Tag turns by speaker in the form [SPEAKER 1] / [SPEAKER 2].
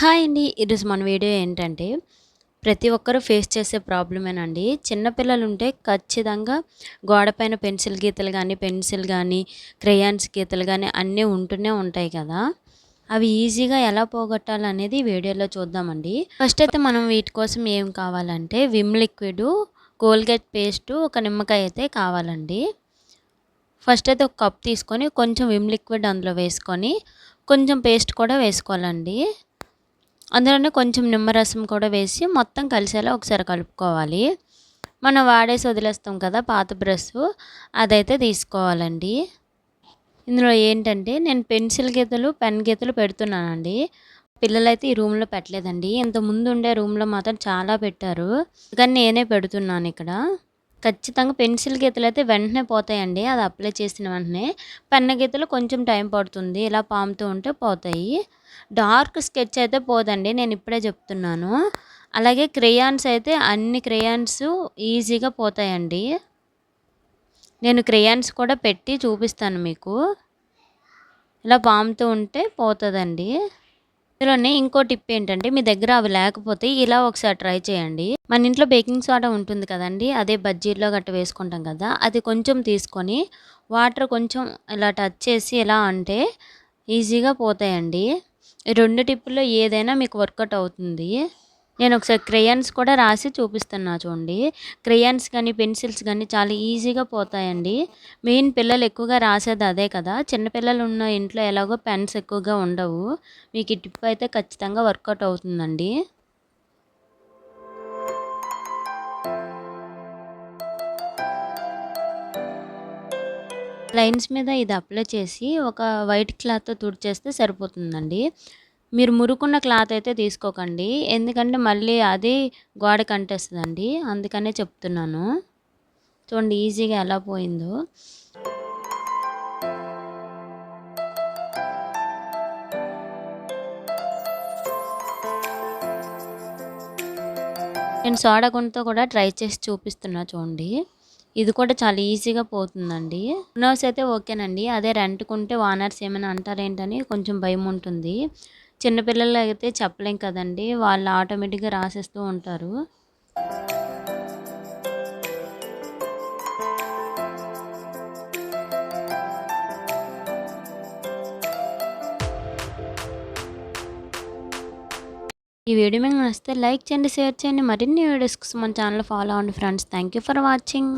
[SPEAKER 1] Hi అండి. ఈరోజు మన వీడియో ఏంటంటే ప్రతి ఒక్కరూ ఫేస్ చేసే ప్రాబ్లమేనండి చిన్నపిల్లలు ఉంటే ఖచ్చితంగా గోడపైన పెన్సిల్ గీతలు కానీ పెన్సిల్ కానీ క్రేయాన్స్ గీతలు కానీ అన్నీ ఉంటూనే ఉంటాయి కదా. అవి ఈజీగా ఎలా పోగొట్టాలనేది వీడియోలో చూద్దామండి. ఫస్ట్ అయితే మనం వీటి కోసం ఏం కావాలంటే విమ్ లిక్విడ్ కోల్గేట్ పేస్టు ఒక నిమ్మకాయ అయితే కావాలండి. ఫస్ట్ అయితే ఒక కప్ తీసుకొని కొంచెం విమ్ లిక్విడ్ అందులో వేసుకొని కొంచెం పేస్ట్ కూడా వేసుకోవాలండి. అందులోనే కొంచెం నిమ్మరసం కూడా వేసి మొత్తం కలిసేలా ఒకసారి కలుపుకోవాలి. మనం వాడేసి వదిలేస్తాం కదా పాత బ్రష్ అదైతే తీసుకోవాలండి. ఇందులో ఏంటంటే నేను పెన్సిల్ గీతలు పెన్ గీతలు పెడుతున్నానండి. పిల్లలైతే ఈ రూమ్లో పెట్టలేదండి. ఇంత ముందు ఉండే రూమ్లో మాత్రం చాలా పెట్టారు. కానీ నేనే పెడుతున్నాను ఇక్కడ. ఖచ్చితంగా పెన్సిల్ గీతలు అయితే వెంటనే పోతాయండి. అది అప్లై చేసిన వెంటనే పెన్న గీతలు కొంచెం టైం పడుతుంది. ఇలా పాముతూ ఉంటే పోతాయి. డార్క్ స్కెచ్ అయితే పోదండి. నేను ఇప్పుడే చెప్తున్నాను. అలాగే క్రేయాన్స్ అయితే అన్ని క్రేయాన్స్ ఈజీగా పోతాయండి. నేను క్రేయాన్స్ కూడా పెట్టి చూపిస్తాను మీకు. ఇలా పాముతూ ఉంటే పోతుందండి. ఇందులోనే ఇంకో టిప్ ఏంటంటే మీ దగ్గర అవి లేకపోతే ఇలా ఒకసారి ట్రై చేయండి. మన ఇంట్లో బేకింగ్ సోడా ఉంటుంది కదండి అదే బజ్జీల్లో గట్ట వేసుకుంటాం కదా అది కొంచెం తీసుకొని వాటర్ కొంచెం ఇలా టచ్ చేసి ఎలా అంటే ఈజీగా పోతాయండి. ఈ రెండు టిప్పుల్లో ఏదైనా మీకు వర్కౌట్ అవుతుంది. నేను ఒకసారి క్రేయాన్స్ కూడా రాసి చూపిస్తున్నా చూడండి. క్రేయాన్స్ కానీ పెన్సిల్స్ కానీ చాలా ఈజీగా పోతాయండి. మెయిన్ పిల్లలు ఎక్కువగా రాసేది అదే కదా. చిన్నపిల్లలు ఉన్న ఇంట్లో ఎలాగో పెన్స్ ఎక్కువగా ఉండవు. మీకు ఈ టిప్ అయితే ఖచ్చితంగా వర్కౌట్ అవుతుందండి. లైన్స్ మీద ఇది అప్లై చేసి ఒక వైట్ క్లాత్తో తుడిచేస్తే సరిపోతుందండి. మీరు మురుకున్న క్లాత్ అయితే తీసుకోకండి. ఎందుకంటే మళ్ళీ అది గోడ కంటేస్తుందండి. అందుకనే చెప్తున్నాను. చూడండి ఈజీగా ఎలా పోయిందో. నేను సోడా గుంటతో కూడా ట్రై చేసి చూపిస్తున్నా చూడండి. ఇది కూడా చాలా ఈజీగా పోతుందండి. ఓనర్స్ అయితే ఓకేనండి. అదే రెంట్కుంటే ఓనర్స్ ఏమైనా అంటారేంటని కొంచెం భయం ఉంటుంది చిన్నపిల్లలు అయితే చెప్పలేం కదండి. వాళ్ళు ఆటోమేటిక్గా రాసేస్తూ ఉంటారు. ఈ వీడియో మీకు నచ్చితే లైక్ చేయండి షేర్ చేయండి. మరిన్ని వీడియోస్ మన ఛానల్ ఫాలో అవ్వండి friends. Thank you for watching.